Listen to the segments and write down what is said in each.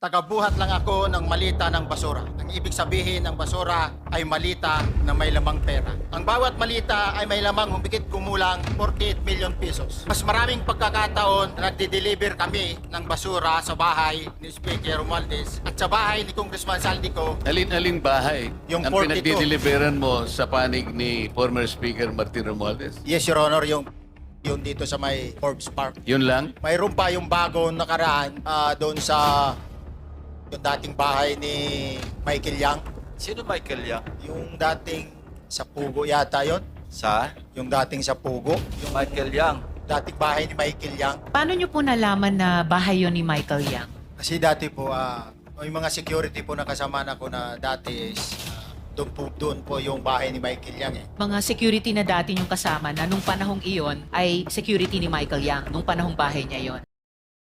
Tagabuhat lang ako ng malita ng basura. Ang ibig sabihin ng basura ay malita na may lamang pera. Ang bawat malita ay may lamang humigit kumulang 48 million pesos. Mas maraming pagkakataon na nagdi-deliver kami ng basura sa bahay ni Speaker Romualdez at sa bahay ni Congressman Saldico Alin-aling bahay Yung ang 42. pinagdideliveran mo sa panig ni former Speaker Martin Romualdez? Yes, Your Honor, yung yung dito sa may Forbes Park. Yun lang? Mayroon pa yung bagong nakaraan ah, doon sa yung dating bahay ni Michael Yang. Sino Michael Yang? Yung dating sa Pugo yata yon Sa? Yung dating sa Pugo. Yung Michael Yang. dating bahay ni Michael Yang. Paano nyo po nalaman na bahay yon ni Michael Yang? Kasi dati po, ah, yung mga security po na kasama na ko na dati is ah, doon po, doon po yung bahay ni Michael Yang eh. Mga security na dati yung kasama na nung panahong iyon ay security ni Michael Yang, nung panahong bahay niya yon.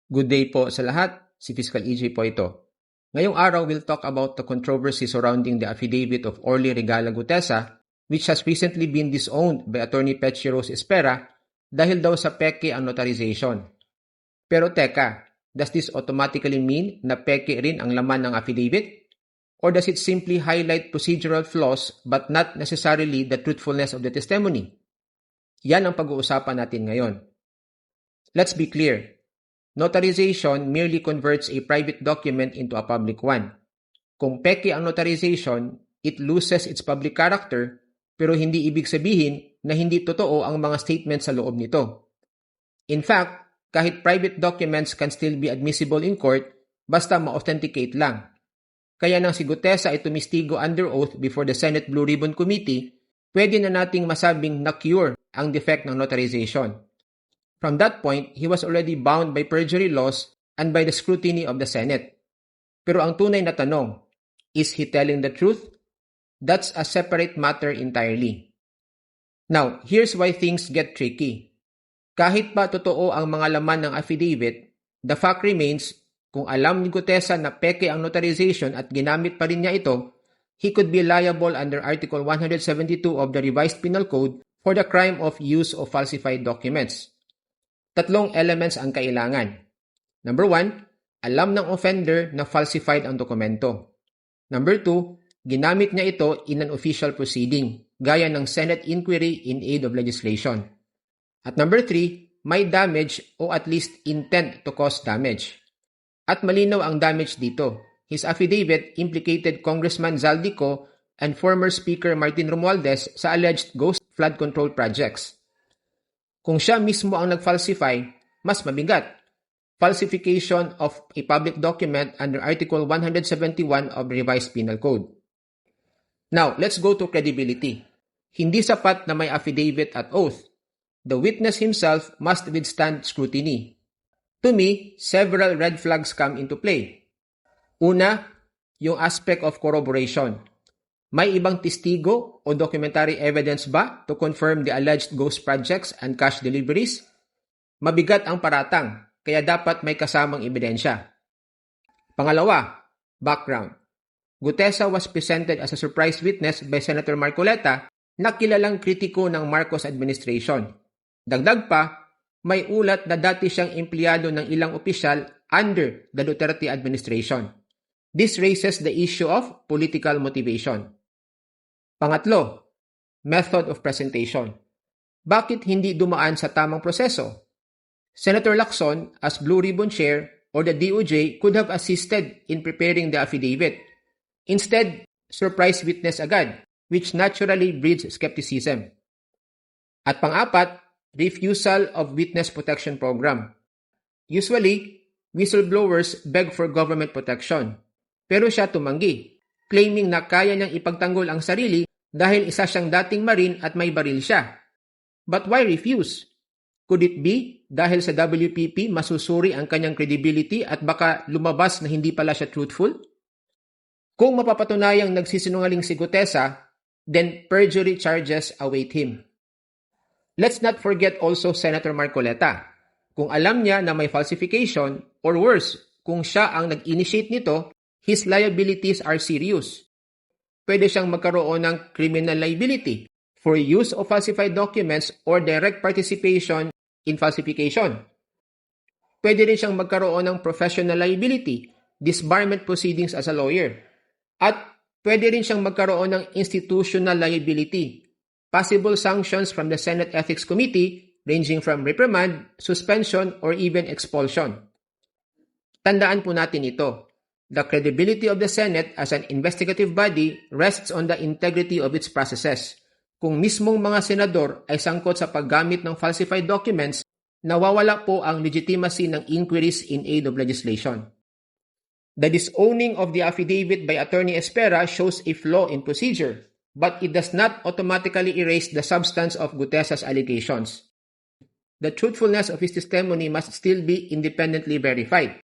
Good day po sa lahat. Si Fiscal EJ po ito. Ngayong araw, we'll talk about the controversy surrounding the affidavit of Orly Regala Gutesa, which has recently been disowned by Attorney Petty Rose Espera dahil daw sa peke ang notarization. Pero teka, does this automatically mean na peke rin ang laman ng affidavit? Or does it simply highlight procedural flaws but not necessarily the truthfulness of the testimony? Yan ang pag-uusapan natin ngayon. Let's be clear. Notarization merely converts a private document into a public one. Kung peke ang notarization, it loses its public character pero hindi ibig sabihin na hindi totoo ang mga statements sa loob nito. In fact, kahit private documents can still be admissible in court basta ma-authenticate lang. Kaya nang si Gutesa ay tumistigo under oath before the Senate Blue Ribbon Committee, pwede na nating masabing na-cure ang defect ng notarization. From that point, he was already bound by perjury laws and by the scrutiny of the Senate. Pero ang tunay na tanong, is he telling the truth? That's a separate matter entirely. Now, here's why things get tricky. Kahit pa totoo ang mga laman ng affidavit, the fact remains kung alam ni Gutesa na peke ang notarization at ginamit pa rin niya ito, he could be liable under Article 172 of the Revised Penal Code for the crime of use of falsified documents. Tatlong elements ang kailangan. Number one, alam ng offender na falsified ang dokumento. Number two, ginamit niya ito in an official proceeding, gaya ng Senate inquiry in aid of legislation. At number three, may damage o at least intent to cause damage. At malinaw ang damage dito. His affidavit implicated Congressman Zaldico and former Speaker Martin Romualdez sa alleged ghost flood control projects. Kung siya mismo ang nag-falsify, mas mabigat. Falsification of a public document under Article 171 of Revised Penal Code. Now, let's go to credibility. Hindi sapat na may affidavit at oath. The witness himself must withstand scrutiny. To me, several red flags come into play. Una, yung aspect of corroboration. May ibang testigo o documentary evidence ba to confirm the alleged ghost projects and cash deliveries? Mabigat ang paratang, kaya dapat may kasamang ebidensya. Pangalawa, background. Gutesa was presented as a surprise witness by Senator Marcoleta na kilalang kritiko ng Marcos administration. Dagdag pa, may ulat na dati siyang empleyado ng ilang opisyal under the Duterte administration. This raises the issue of political motivation. Pangatlo, method of presentation. Bakit hindi dumaan sa tamang proseso? Senator Lacson, as Blue Ribbon Chair or the DOJ, could have assisted in preparing the affidavit. Instead, surprise witness agad, which naturally breeds skepticism. At pang-apat, refusal of witness protection program. Usually, whistleblowers beg for government protection. Pero siya tumanggi, claiming na kaya niyang ipagtanggol ang sarili dahil isa siyang dating marine at may baril siya. But why refuse? Could it be dahil sa WPP masusuri ang kanyang credibility at baka lumabas na hindi pala siya truthful? Kung mapapatunayang nagsisinungaling si Gutesa, then perjury charges await him. Let's not forget also Senator Marcoleta. Kung alam niya na may falsification, or worse, kung siya ang nag-initiate nito, his liabilities are serious. Pwede siyang magkaroon ng criminal liability for use of falsified documents or direct participation in falsification. Pwede rin siyang magkaroon ng professional liability disbarment proceedings as a lawyer. At pwede rin siyang magkaroon ng institutional liability, possible sanctions from the Senate Ethics Committee ranging from reprimand, suspension, or even expulsion. Tandaan po natin ito. The credibility of the Senate as an investigative body rests on the integrity of its processes. Kung mismong mga senador ay sangkot sa paggamit ng falsified documents, nawawala po ang legitimacy ng inquiries in aid of legislation. The disowning of the affidavit by Attorney Espera shows a flaw in procedure, but it does not automatically erase the substance of Gutesa's allegations. The truthfulness of his testimony must still be independently verified.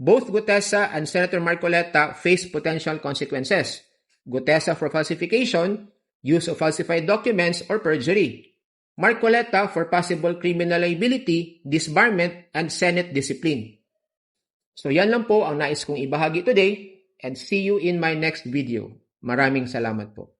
Both Gutesa and Senator Marcoleta face potential consequences. Gutesa for falsification, use of falsified documents, or perjury. Marcoleta for possible criminal liability, disbarment, and Senate discipline. So yan lang po ang nais kong ibahagi today and see you in my next video. Maraming salamat po.